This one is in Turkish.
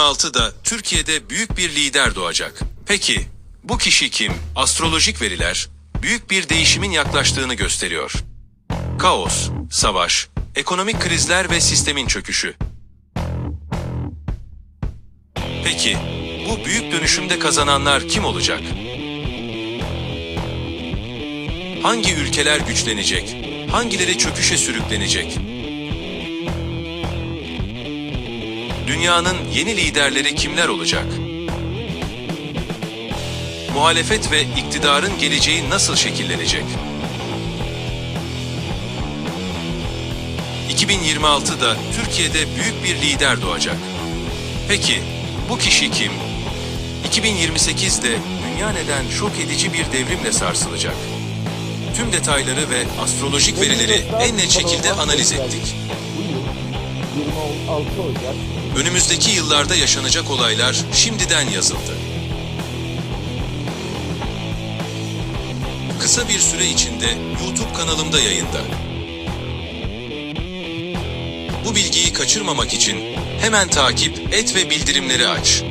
2026'da Türkiye'de büyük bir lider doğacak. Peki bu kişi kim? Astrolojik veriler büyük bir değişimin yaklaştığını gösteriyor. Kaos, savaş, ekonomik krizler ve sistemin çöküşü. Peki bu büyük dönüşümde kazananlar kim olacak? Hangi ülkeler güçlenecek? Hangileri çöküşe sürüklenecek? Dünyanın yeni liderleri kimler olacak? Muhalefet ve iktidarın geleceği nasıl şekillenecek? 2026'da Türkiye'de büyük bir lider doğacak. Peki bu kişi kim? 2028'de dünya neden şok edici bir devrimle sarsılacak? Tüm detayları ve astrolojik verileri en net şekilde analiz ettik. Bu yıl 26 Ocak Önümüzdeki yıllarda yaşanacak olaylar şimdiden yazıldı. Kısa bir süre içinde YouTube kanalımda yayında. Bu bilgiyi kaçırmamak için hemen takip et ve bildirimleri aç.